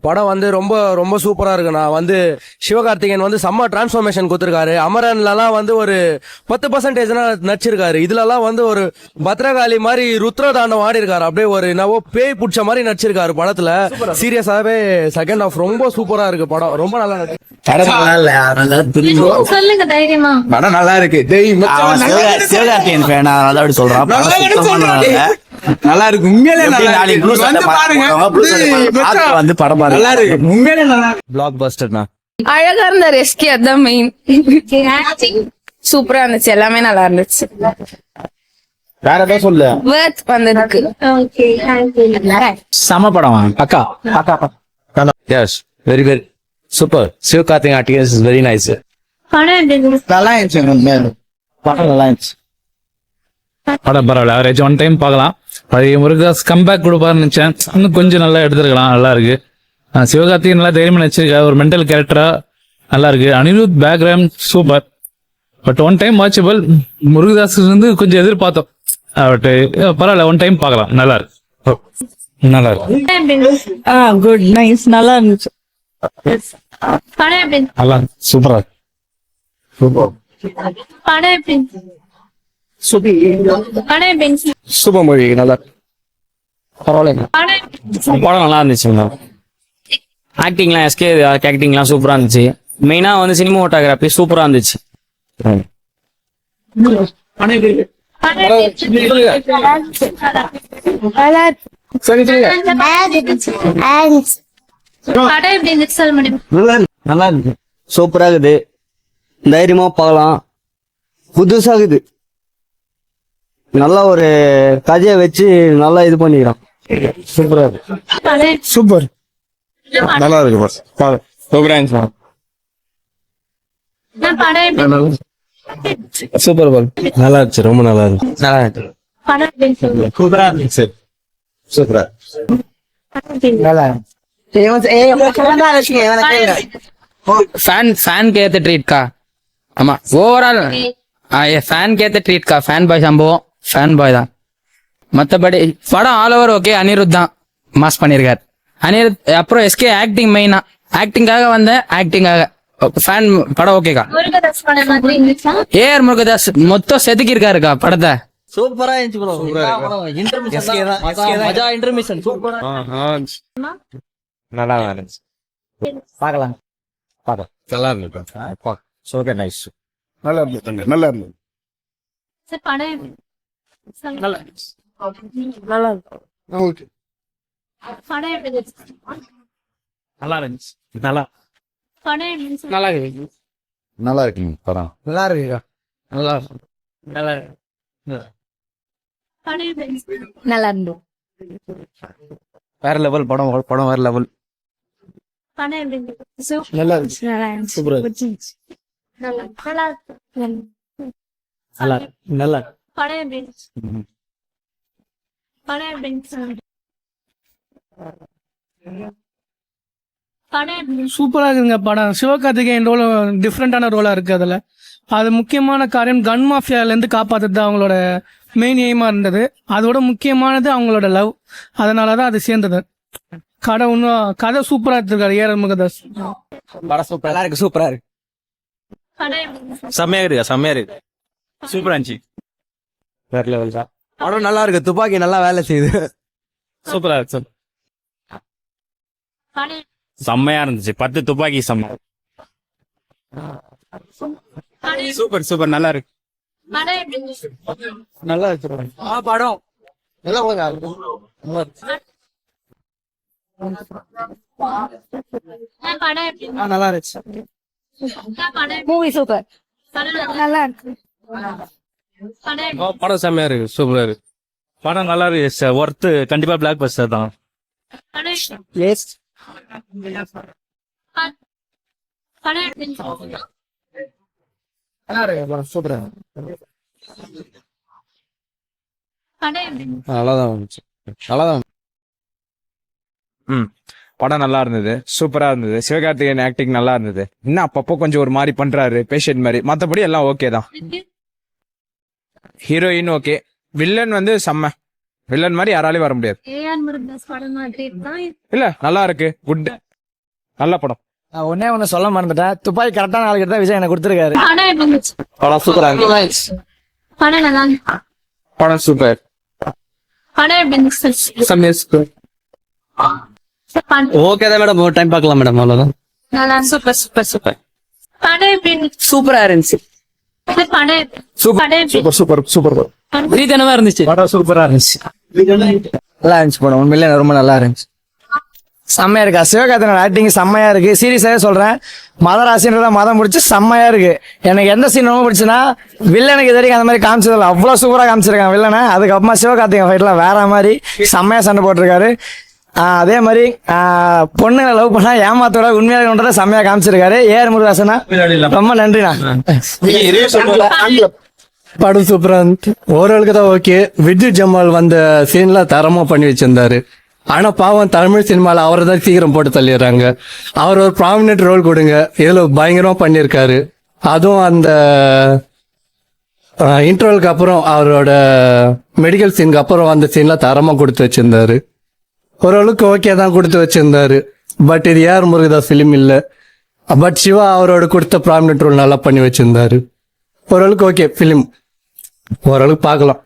படம் வந்து ரொம்ப ரொம்ப சூப்பரா இருக்குண்ணா வந்து சிவகார்த்திகேயன் வந்து செம்ம டிரான்ஸ்ஃபர்மேஷன் கொடுத்துருக்காரு. அமரன்லலாம் வந்து ஒரு பத்து பர்சன்டேஜ் நடிச்சிருக்காரு. இதுலலாம் வந்து ஒரு பத்ரகாளி மாதிரி ருத்ர தாண்டம் ஆடி இருக்காரு அப்படியே ஒரு என்னவோ பேய் பிடிச்ச மாதிரி நடிச்சிருக்காரு படத்துல. சீரியஸாவே செகண்ட் ஹாஃப் ரொம்ப சூப்பரா இருக்கு படம். ரொம்ப நல்லா இருக்கு. படம் நல்லா இல்ல. சொல்லுங்க தைரியமா. படம் நல்லா இருக்கு. சிவகார்த்திகேயன் ஃபேன் அதனால அப்படி சொல்றான். நல்லா இருக்கு உண்மையிலே நல்லா நாளைக்கு இருக்கு வந்து பாருங்க. வந்து படம் பாருங்க. நல்லா இருக்கு உண்மையிலே நல்லா இருக்கு பிளாக் பஸ்டர்னா அழகா இருந்த ரெஸ்கி அதான் மெயின் சூப்பரா இருந்துச்சு. எல்லாமே நல்லா இருந்துச்சு. வேற ஏதாவது சொல்லு. வேர்த் வந்ததுக்கு. சம படம். அக்கா. அக்கா yes very very super Sivakarthikeyan articles is very nice? நல்லா இருந்துச்சு. படம் நல்லா இருந்துச்சு. படம் பரவாயில்ல. அவரேஜ் ஒன் டைம் பார்க்கலாம். பழைய முருகாஸ் கம்பேக் கொடுப்பாருன்னு நினைச்சேன். இன்னும் கொஞ்சம் நல்லா எடுத்துருக்கலாம். நல்லா இருக்கு. ஆஹ் சிவகார்த்திகேயன் நல்லா தைரியமா நடிச்சிருக்காரு. ஒரு மென்டல் கேரக்டரா நல்லா இருக்கு. Anirudh background super but one time watchable Murugadoss வந்து கொஞ்சம் எதிர்பார்த்தோம். பட் பரவாயில்ல ஒன் டைம் பார்க்கலாம். நல்லா இருக்கு. ஓ, நல்லா இருக்கு. குட் நைஸ் நல்லா இருந்துச்சு? நல்லா சூப்பரா இருக்கு. படம் எப்படி இருந்துச்சு? சூப்பர் மூவி நல்லா பரவாயில்லைங்க. படம் நல்லா இருந்துச்சு மேடம். ஆக்டிங்லாம் எஸ்கே ஆக்டிங்லாம் சூப்பரா இருந்துச்சு. மெயினா வந்து சினிமாட்டோகிராஃபி சூப்பரா இருந்துச்சு. நல்லா இருக்கு. நல்லா இருக்கு. சூப்பரா இருக்குது. தைரியமா பார்க்கலாம். புதுசா இருக்குது. நல்லா ஒரு கதையை வச்சு நல்லா இது பண்ணிக்கிறான். சூப்பரா இருக்கு. சூப்பர். நல்லா இருக்கு பாஸ் பாரு. சூப்பரா சூப்பர் பால் நல்லா இருந்துச்சு ரொம்ப நல்லா இருந்துச்சு. நல்லா இருந்துச்சு? சூப்பரா இருந்துச்சு. சூப்பரா. இருந்துச்சு? ஃபேன் ஃபேனுக்கு ஏத்த ட்ரீட்கா ஆமா ஓவரால் ஃபேனுக்கு ஏத்த ட்ரீட்கா ஃபேன் பாய் சம்பவம். ஃபேன் பாய் தான். மத்தபடி படம் ஆல் ஓவர் ஓகே அனிருத் தான். மாஸ் பண்ணியிருக்காரு அனிருத் அப்புறம் எஸ்கே ஆக்டிங் மெயினா ஆக்டிங்காக வந்த ஆக்டிங்காக ஃபேன் படம் ஓகேக்கா முருகதாஸ் படம் மாதிரி இருந்துச்சா? ஏஆர் முருகதாஸ் மொத்தம் செதுக்கியிருக்காருக்கா படத்தை. சூப்பரா இருந்துச்சு ப்ரோ இன்டர்மிஷன் மஜா இன்டர்மிஷன் சூப்பரா நல்லா இருந்துச்சு. பார்க்கலாம். நல்லா இருந்துச்சு. ஓகே நைஸ் நல்லா இருந்தது தம்பி. நல்லா இருந்தது ஓகே எப்படி இருந்துச்சு? நல்லா இருந்துச்சு. நல்லா? நல்லா இருக்கு. நல்லா இருக்குங்க படம். நல்லா இருக்குக்கா நல்லா நல்லா? நல்லா இருந்தோம் வேற லெவல் படம் படம் வேற லெவல்? நல்லா இருந்துச்சு. நல்லா சூப்பரா நல்லா நல்லா. நல்லா நல்லா படம் எப்படி? படம் எப்படி இருந்துச்சு? படம் எப்படி இருந்துச்சு? சூப்பரா இருக்குங்க படம். சிவகார்த்திகேயன் ரோல் டிஃப்ரெண்டான ரோலா இருக்கு அதுல. அது முக்கியமான காரியம் கன் மாஃபியால இருந்து காப்பாத்துறது அவங்களோட மெயின் எய்மா இருந்தது. அதோட முக்கியமானது அவங்களோட லவ் அதனாலதான் அது சேர்ந்தது. கதை இன்னும் கதை சூப்பரா எடுத்திருக்காரு ஏஆர் முகதாஸ் படம் சூப்பர் நல்லா இருக்கு சூப்பரா இருக்கு? செம்மையா இருக்கு செம்மையா இருக்கு. சூப்பரா இருந்துச்சு. வேற லெவல் தான். படம் நல்லா இருக்கு. துப்பாக்கி நல்லா வேலை செய்யுது. சூப்பரா இருக்கு செம்மையா இருந்துச்சு. பத்து துப்பாக்கி செம்ம. Super super. நல்லா இருக்கு? நல்லா இருக்கு ஆ படம். நல்லா இருந்துச்சு? Movie super. நல்லா இருக்கு. படம் செம்மையா இருக்கு சூப்பரா இருக்கு. படம் நல்லா இருக்கு ஒர்த்து கண்டிப்பா பிளாக் பஸ்டர் தான் சூப்பரா படம்? நல்லா தான் இருந்துச்சு? நல்லா தான் ம். படம் நல்லா இருந்தது சூப்பரா இருந்தது. சிவகார்த்திகேயன் ஆக்டிங் நல்லா இருந்தது. இன்னும் அப்பப்போ கொஞ்சம் ஒரு மாதிரி பண்றாரு பேஷண்ட் மாதிரி. மத்தபடி எல்லாம் ஓகே தான். ஹீரோயின் ஓகே வில்லன் வந்து செம்ம. வில்லன் மாதிரி யாராலையும் வர முடியாது. இல்ல நல்லா இருக்கு. குட் நல்ல படம். ஒன்னே ஒண்ணு சொல்ல மறந்துட்டேன். துப்பாக்கி கரெக்டான ஆளுகிட்ட தான் விஜய் எனக்கு கொடுத்துருக்காரு. படம் சூப்பரா படம் நல்லா. படம் சூப்பர் ஓகே தான் மேடம் ஒரு டைம் பார்க்கலாம் மேடம் அவ்வளவுதான். சூப்பர் சூப்பர் சூப்பர் படம் எப்படி இருந்துச்சு. சூப்பரா சூப்பர் சூப்பர் ரீதனமா இருந்துச்சு. படம் சூப்பரா இருந்துச்சு. நல்லா இருந்துச்சு படம். உண்மையிலே ரொம்ப நல்லா இருந்துச்சு. செம்மையா இருக்கா? சிவகார்த்திகேயன் ஆக்டிங் செம்மையா இருக்கு. சீரியஸாவே சொல்றேன். மதராசின்றத மதம் பிடிச்சி செம்மையா இருக்கு. எனக்கு எந்த சீன் ரொம்ப பிடிச்சுன்னா வில்லனுக்கு இது வரைக்கும் அந்த மாதிரி காமிச்சதில்ல. அவ்வளவு சூப்பரா காமிச்சிருக்காங்க வில்லனை அதுக்கப்புறமா சிவகார்த்திகேயன் ஃபைட்லாம் வேற மாதிரி செம்மையா சண்டை போட்டிருக்காரு. அதே மாதிரி பொண்ணுங்களை லவ் பண்ணா ஏமாத்தோட உண்மையாக செம்மையா காமிச்சிருக்காரு. ஏஆர் முருகாசனா? ரொம்ப நன்றிண்ணா. படம் சூப்பரா இருந்துச்சு. ஓரளவுக்கு தான் ஓகே வித்யுத் ஜமால் வந்த சீன்லாம் தரமா பண்ணி வச்சிருந்தாரு. ஆனா பாவம் தமிழ் சினிமால அவரை தான் சீக்கிரம் போட்டு தள்ளிடுறாங்க. அவர் ஒரு ப்ராமினென்ட் ரோல் கொடுங்க. இதுல பயங்கரமா பண்ணியிருக்காரு. அதுவும் அந்த இன்டர்வலுக்கு அப்புறம் அவரோட மெடிக்கல் சீனுக்கு அப்புறம் அந்த சீன்லாம் தரமா கொடுத்து வச்சிருந்தாரு. ஓரளவுக்கு ஓகே தான் கொடுத்து வச்சிருந்தாரு. பட் இது ஏஆர் முருகதாஸ் ஃபிலிம் இல்லை. பட் சிவா அவரோட கொடுத்த ப்ராமினட் ரோல் நல்லா பண்ணி வச்சிருந்தாரு. ஓரளவுக்கு ஓகே ஃபிலிம் ஓரளவுக்கு பார்க்கலாம்.